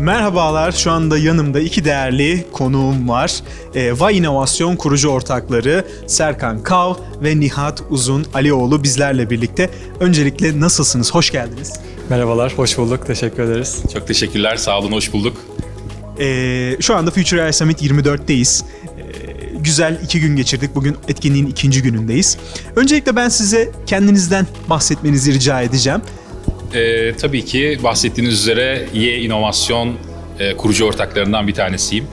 Merhabalar, şu anda yanımda iki değerli konuğum var. Ee, Vay İnovasyon kurucu ortakları Serkan Kav ve Nihat Uzun Alioğlu bizlerle birlikte. Öncelikle nasılsınız? Hoş geldiniz. Merhabalar, hoş bulduk. Teşekkür ederiz. Çok teşekkürler. Sağ olun, hoş bulduk. Ee, şu anda Future AI Summit 24'teyiz. Ee, güzel iki gün geçirdik. Bugün etkinliğin ikinci günündeyiz. Öncelikle ben size kendinizden bahsetmenizi rica edeceğim. Ee, tabii ki bahsettiğiniz üzere Y İnovasyon e, kurucu ortaklarından bir tanesiyim.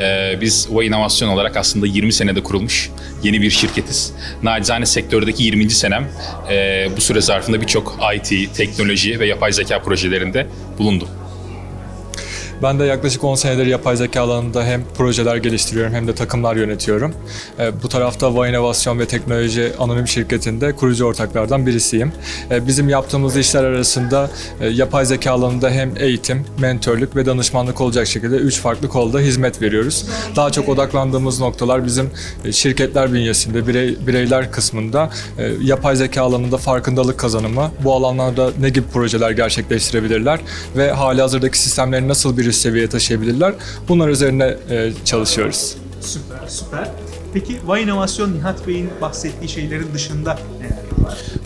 Ee, biz Y İnovasyon olarak aslında 20 senede kurulmuş yeni bir şirketiz. Nacizane sektördeki 20. senem. Ee, bu süre zarfında birçok IT, teknoloji ve yapay zeka projelerinde bulundum. Ben de yaklaşık 10 senedir yapay zeka alanında hem projeler geliştiriyorum hem de takımlar yönetiyorum. Ee, Bu tarafta Va İnovasyon ve Teknoloji Anonim Şirketi'nde kurucu ortaklardan birisiyim. Ee, Bizim yaptığımız işler arasında e, yapay zeka alanında hem eğitim, mentörlük ve danışmanlık olacak şekilde 3 farklı kolda hizmet veriyoruz. Daha çok odaklandığımız noktalar bizim e, şirketler bünyesinde, birey, bireyler kısmında e, yapay zeka alanında farkındalık kazanımı, bu alanlarda ne gibi projeler gerçekleştirebilirler ve hali hazırdaki sistemleri nasıl bir üst seviyeye taşıyabilirler bunlar üzerine e, çalışıyoruz. Süper, süper. Peki Vay İnovasyon Nihat Bey'in bahsettiği şeylerin dışında neler?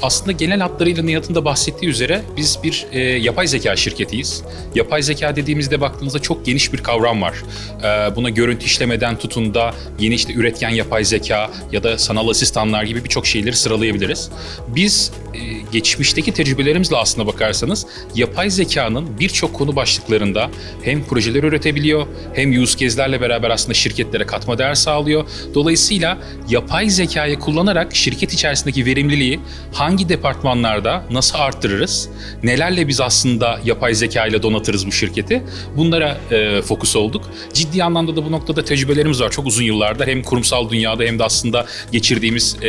Aslında genel hatlarıyla Nihat'ın da bahsettiği üzere biz bir e, yapay zeka şirketiyiz. Yapay zeka dediğimizde baktığınızda çok geniş bir kavram var. E, buna görüntü işlemeden tutun da yeni işte üretken yapay zeka ya da sanal asistanlar gibi birçok şeyleri sıralayabiliriz. Biz e, geçmişteki tecrübelerimizle aslında bakarsanız yapay zekanın birçok konu başlıklarında hem projeler üretebiliyor hem use case'lerle beraber aslında şirketlere katma değer sağlıyor. Dolayısıyla yapay zekayı kullanarak şirket içerisindeki verimliliği hangi departmanlarda nasıl arttırırız? Nelerle biz aslında yapay zeka ile donatırız bu şirketi? Bunlara e, fokus olduk. Ciddi anlamda da bu noktada tecrübelerimiz var çok uzun yıllarda. Hem kurumsal dünyada hem de aslında geçirdiğimiz e,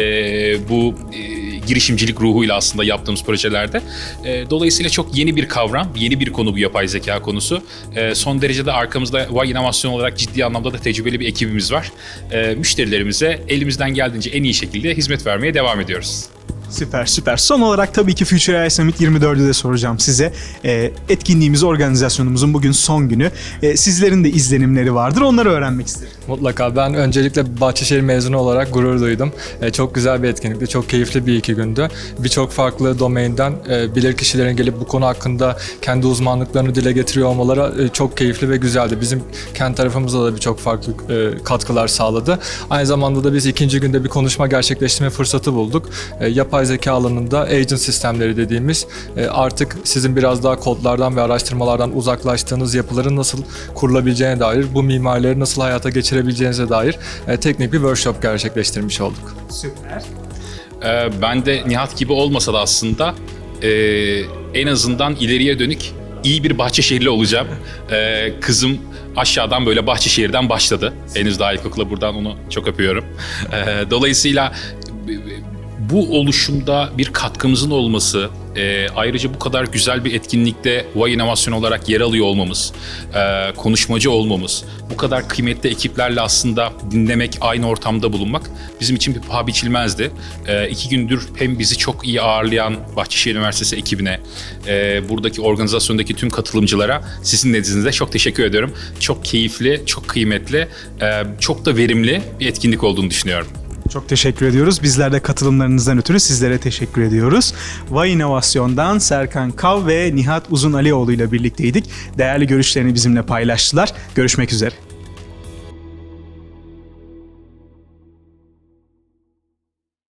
bu e, girişimcilik ruhuyla aslında yaptığımız projelerde. E, dolayısıyla çok yeni bir kavram, yeni bir konu bu yapay zeka konusu. E, son derecede arkamızda Vay İnovasyon olarak ciddi anlamda da tecrübeli bir ekibimiz var. E, müşterilerimize elimizden geldiğince en iyi şekilde hizmet vermeye devam ediyoruz. Süper süper. Son olarak tabii ki Future AI Summit 24'ü de soracağım size. Ee, etkinliğimiz, organizasyonumuzun bugün son günü. Ee, sizlerin de izlenimleri vardır. Onları öğrenmek isterim. Mutlaka. Ben öncelikle Bahçeşehir mezunu olarak gurur duydum. E, çok güzel bir etkinlikti, çok keyifli bir iki gündü. Birçok farklı domainden e, bilir kişilerin gelip bu konu hakkında kendi uzmanlıklarını dile getiriyor olmaları e, çok keyifli ve güzeldi. Bizim kendi tarafımızda da birçok farklı e, katkılar sağladı. Aynı zamanda da biz ikinci günde bir konuşma gerçekleştirme fırsatı bulduk. E, yapay zeka alanında agent sistemleri dediğimiz e, artık sizin biraz daha kodlardan ve araştırmalardan uzaklaştığınız yapıların nasıl kurulabileceğine dair, bu mimarileri nasıl hayata geçirebileceğinize dair e, teknik bir workshop gerçekleştirmiş olduk. Süper. Ee, ben de Nihat gibi olmasa da aslında e, en azından ileriye dönük iyi bir Bahçeşehirli olacağım. Ee, kızım aşağıdan böyle Bahçeşehir'den başladı. Henüz daha ilkokula buradan onu çok öpüyorum. Ee, dolayısıyla bu oluşumda bir katkımızın olması, e, ayrıca bu kadar güzel bir etkinlikte Vay İnovasyon olarak yer alıyor olmamız, e, konuşmacı olmamız, bu kadar kıymetli ekiplerle aslında dinlemek, aynı ortamda bulunmak bizim için bir paha biçilmezdi. E, iki gündür hem bizi çok iyi ağırlayan Bahçeşehir Üniversitesi ekibine, e, buradaki organizasyondaki tüm katılımcılara sizin nezdinizde çok teşekkür ediyorum. Çok keyifli, çok kıymetli, e, çok da verimli bir etkinlik olduğunu düşünüyorum. Çok teşekkür ediyoruz. Bizler de katılımlarınızdan ötürü sizlere teşekkür ediyoruz. Vay İnovasyon'dan Serkan Kav ve Nihat Uzun Alioğlu ile birlikteydik. Değerli görüşlerini bizimle paylaştılar. Görüşmek üzere.